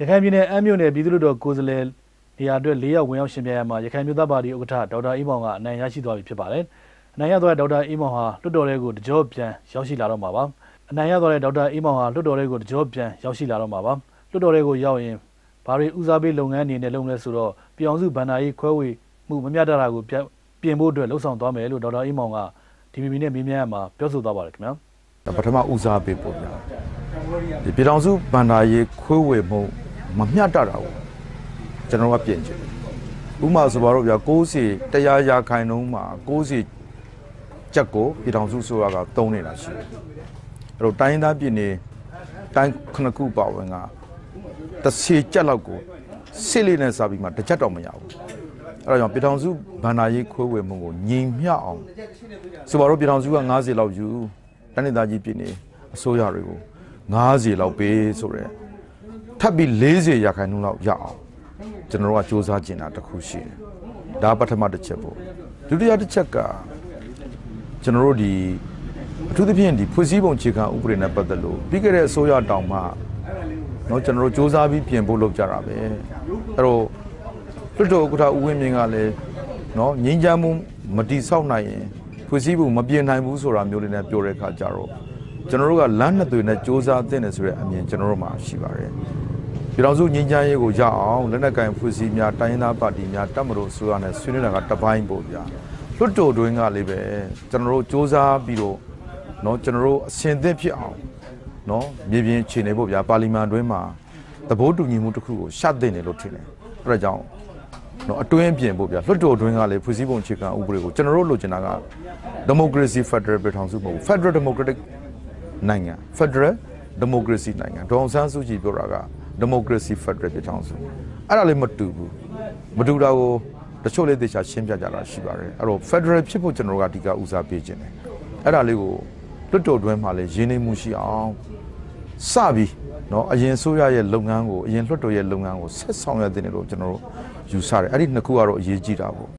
ရခိုင်ပြည်နယ်အမ်းမြို့နယ်ပြည်သူ့လွှတ်တော်ကိုယ်စားလှယ်နေရာအတွက်၄ရောက်ဝင်ရောက်ရှင်ပြိုင်ရမှာရခိုင်မျိုးသားပါတီဥက္ကဋ္ဌဒေါက်တာအေးမောင်ကအနိုင်ရရှိသွားပြီဖြစ်ပါတယ်။အနိုင်ရသွားတဲ့ဒေါက်တာအေးမောင်ဟာလွှတ်တော်ထဲကိုတကြောပြန်ရောက်ရှိလာတော့မှာပါ။အနိုင်ရသွားတဲ့ဒေါက်တာအေးမောင်ဟာလွှတ်တော်ထဲကိုတကြောပြန်ရောက်ရှိလာတော့မှာပါ။လွှတ်တော်ထဲကိုရောက်ရင်ဘာတွေဦးစားပေးလုပ်ငန်းအနေနဲ့လုပ်လဲဆိုတော့ပြည်အောင်စုဗန္ဒာရေးခွဲဝေမှုမမျှတတာကိုပြန်ပြင်ဖို့အတွက်လှုံ့ဆော်သွားမယ်လို့ဒေါက်တာအေးမောင်က DPP နဲ့မေးမြန်းရမှာပြောဆိုသွားပါတယ်ခင်ဗျာ။ပထမဦးစားပေးပေါ့ဗျာဒီပြည်တော်စုဗန္ဒာရေးခွေးဝေမှု မမျှတတာကိုကျွန်တော်ကပြင်ချင်တယ်ဥပမာဆိုပါတော့ဗျာ60စီတရားရာခိုင်နှုန်းမှာ60စီချက်ကိုပြည်တော်စုဆိုရကတုံးနေတာရှိတယ်အဲ့တော့တိုင်းသားပြည်နေတိုင်းခုနှစ်ခုပါဝင်ကတစ်စီချက်လောက်ကိုစစ်လေးနဲ့စားပြီးမှတစ်ချက်တော့မရဘူးအဲ့တော့ကြောင့်ပြည်တော်စုဗန္ဒာရေးခွေးဝေမှုကိုညီမျှအောင်ဆိုပါတော့ပြည်တော်စုက90လောက်ယူတိုင်းဒေသကြီးပြည်နေအစိုးရတွေကို90လောက်ပေးဆိုတော့ ထပ်ပြီး40ရာခိုင်နှုန်းလောက်ရအောင်ကျွန်တော်တို့ကစူးစမ်းကျင်တာတစ်ခုရှိတယ်။ဒါပထမတစ်ချက်ပေါ့။ဒုတိယတစ်ချက်ကကျွန်တော်တို့ဒီအထူးသဖြင့်ဒီဖွဲ့စည်းပုံခြေခံဥပဒေနဲ့ပတ်သက်လို့ပြီးခဲ့တဲ့အစိုးရတောင်မှเนาะကျွန်တော်တို့စူးစမ်းပြီးပြင်ဖို့လုပ်ကြတာပဲအဲ့တော့လွတ်တော်ဥက္ကဋ္ဌဦးဝင်းမြင့်ကလည်းเนาะငြိမ်းချမ်းမှုမတိဆောက်နိုင်ရင်ဖွဲ့စည်းပုံမပြင်နိုင်ဘူးဆိုတာမျိုးလေးနဲ့ပြောတဲ့အခါကျတော့ကျွန်တော်တို့ကလမ်းနှစ်သွေနဲ့စူးစမ်းသင့်တယ်ဆိုတဲ့အမြင်ကျွန်တော်တို့မှာရှိပါတယ် ပြည်တော်စုငြိမ်းချမ်းရေးကိုရအောင်လက်နက်ကင်ဖွဲ့စည်းများတိုင်းရင်းသားပါတီများတပ်မတော်ဆိုရနဲ့ဆွေးနွေးတာကတစ်ပိုင်းပေါ့ဗျာလွှတ်တော်တွင်းကလေးပဲကျွန်တော်တို့စ조사ပြီးတော့เนาะကျွန်တော်တို့အစဉ်သင့်ဖြစ်အောင်เนาะမြေပြင်ခြေနေဖို့ဗျာပါလီမန်တွင်းမှာသဘောတူညီမှုတစ်ခုကိုရှတ်သိနေလို့ထင်တယ်အဲ့ဒါကြောင့် နော်အတွင်းပြင်ဖို့ဗျာလွှတ်တော်အတွင်းကလည်းဖွဲ့စည်းပုံအခြေခံဥပဒေကိုကျွန်တော်တို့လိုချင်တာက democracy federal ပြည်ထောင်စုမဟုတ်ဘူး federal democratic နိုင်ငံ federal democracy နိုင်ငံဒေါအောင်ဆန်းစုကြည်ပြောတာက democracy federal ပြည်ထောင်စုအဲ့ဒါလည်းမတူဘူးမတူတာကိုတချို့လေးသေချာရှင်းပြကြတာရှိပါတယ်အဲ့တော့ federal ဖြစ်ဖို့ကျွန်တော်တို့ကအဓိကဦးစားပေးခြင်းတယ်အဲ့ဒါလေးကိုလွှတ်တော်တွင်းမှာလည်းရင်းနှီးမှုရှိအောင်စပြီးเนาะအရင်ဆိုရရဲ့လုပ်ငန်းကိုအရင်လွှတ်တော်ရဲ့လုပ်ငန်းကိုဆက်ဆောင်ရတဲ့တယ်လို့ကျွန်တော်တို့ယူဆတယ်အဲ့ဒီနှစ်ခုကတော့အရေးကြီးတာပေါ့